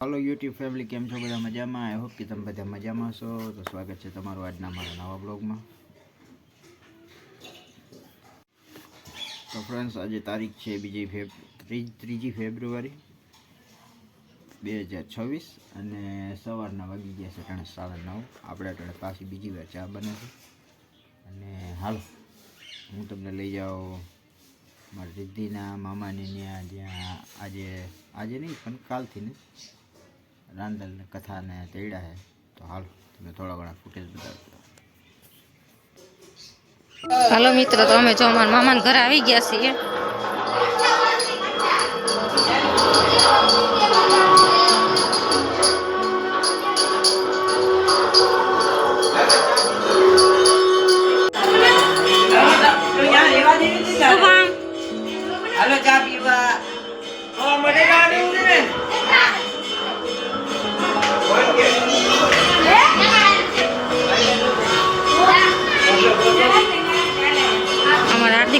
હાલો YouTube family કેમ છો? બધા મજામાં? આઈ હોપ કે તમે બધા મજામાં છો તો સ્વાગત છે તમારું આજના મારા નવા બ્લોગમાં તો ફ્રેન્ડ્સ આજે તારીખ છે બીજી ફેબ ત્રીજી ફેબ્રુઆરી બે હજાર છવ્વીસ અને સવારના વાગી ગયા છે ત્રણ સાડા નવ. આપણે અટાણે પાછી બીજી વાર ચા બને છે. અને હાલો, હું તમને લઈ જાઉં મારી રિદ્ધિના મામાની ત્યાં જ્યાં આજે આજે નહીં, પણ કાલથી ને. રાંદલ કથાને તેડ્યા છે તો હાલ, તમે થોડા ઘણા ફૂટેજ બતાવજો હાલો મિત્રો, તો અમે જો અમારા મામાના ઘરે આવી ગયા છીએ.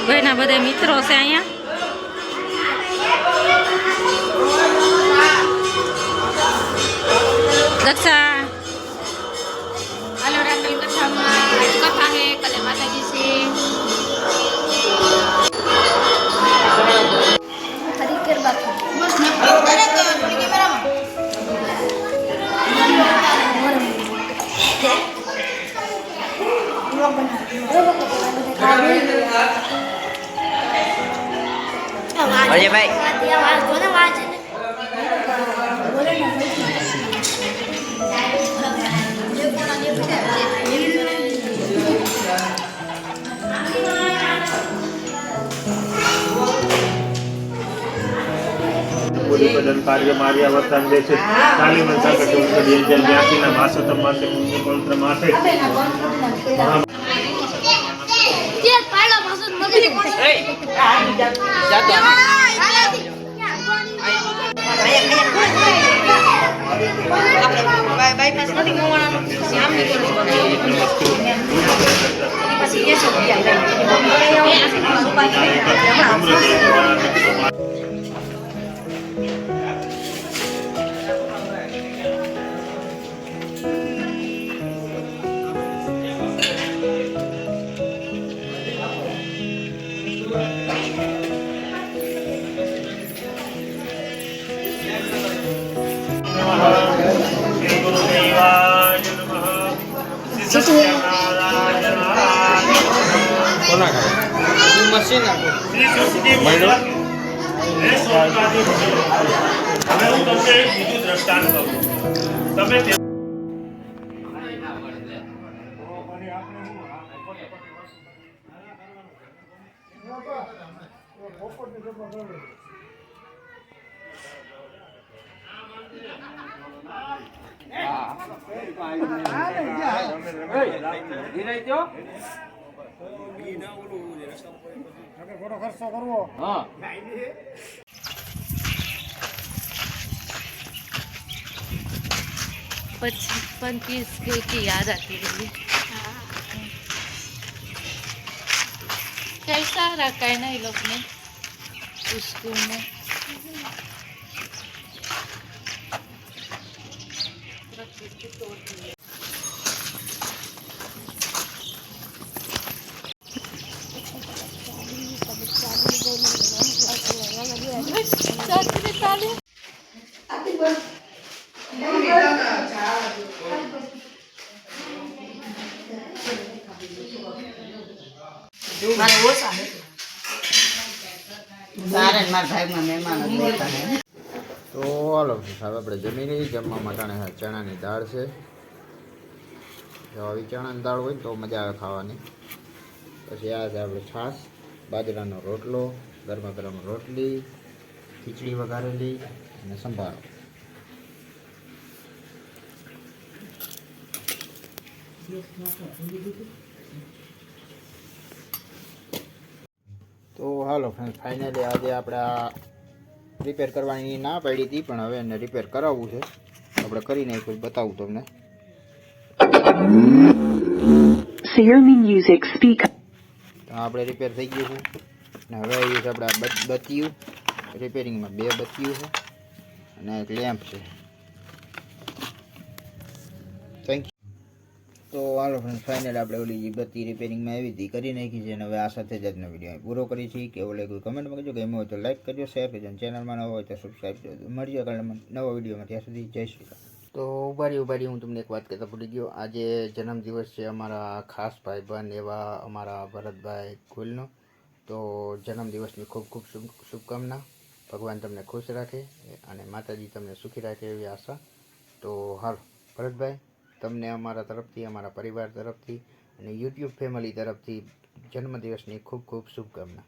અમારા હાર્દિકભાઈના બધા મિત્રો છે અહીંયા દક્ષા હાલો રાત્રિ કથામાં આજ કથા હે કલે માતાજી છે અજયભાઈ બદલ કાર્ય માર્યા વર્તન દે છે કાલી મનસા કટુ ઉત્તરી અંજલ વ્યાસીના માસોતમ માસે પુણ્ય પવિત્ર માસે. મહા બાયપાસ નથી મોવાણાનું આમની શ્રી ગુરુદેવાય નમઃ શ્રી સત્યનારાયણ સ્વર્ગાધિ હવે હું તમને બીજું દ્રષ્ટાંત કરું તમે તે- बचपन की स्कूल की याद आती रही कैसा रखा है। ना ये लोग ने स्कूल में તો હાલો, સાહેબ, આપણે જમી લઈએ. જમવા માટે ચણાની દાળ છે. જો આવી ચણાની દાળ હોય તો મજા આવે ખાવાની. પછી આ છે આપણે છાશ, બાજરાનો રોટલો, ગરમા ગરમ રોટલી ખીચડી વઘારેલી. અને સંભારો. તો હાલો ફ્રેન્ડ ફાઇનલી આજે આપણે આ રિપેર કરવાની ના પાડી હતી પણ હવે એને રિપેર કરાવવું છે. આપણે કરી નાખ્યું બતાવું તમને. Xiaomi Music Speaker. તો આપણે રિપેર થઈ ગયું છે. અને હવે છે આપણે આ બત- બત્તીયું રિપેરિંગમાં બે બત્તીઓ છે અને એક લેમ્પ છે. થેન્ક યુ તો હાલો ફ્રેન્ડ ફાઇનલ આપણે ઓલી બત્તી રિપેરિંગમાં એવી હતી, કરી નાખી છે અને હવે આ સાથે જ આજનો વીડિયો પૂરો કરી છે કેવો લાગ્યો કમેન્ટમાં કરજો ગમ્યો હોય તો લાઈક કરજો શેર કરજો અને ચેનલમાં નવો હોય તો સબસ્ક્રાઈબ કરજો. મળીએ કાલે નવા વિડીયોમાં ત્યાં સુધી જય શ્રી રામ. તો ઉભારી ઉભારી, હું તમને એક વાત કહેતા ભૂલી ગયો. આજે જન્મદિવસ છે અમારા ખાસ ભાઈ બન એવા અમારા ભરતભાઈ ગોલનો. તો જન્મદિવસની ખૂબ ખૂબ શુભ, શુભકામના. ભગવાન તમને ખુશ રાખે અને માતાજી તમને સુખી રાખે એવી આશા. તો હાલો, ભરતભાઈ, તમને અમારા તરફથી, અમારા પરિવાર તરફથી અને યુટ્યુબ ફેમિલી તરફથી જન્મદિવસની ખૂબ ખૂબ શુભકામના.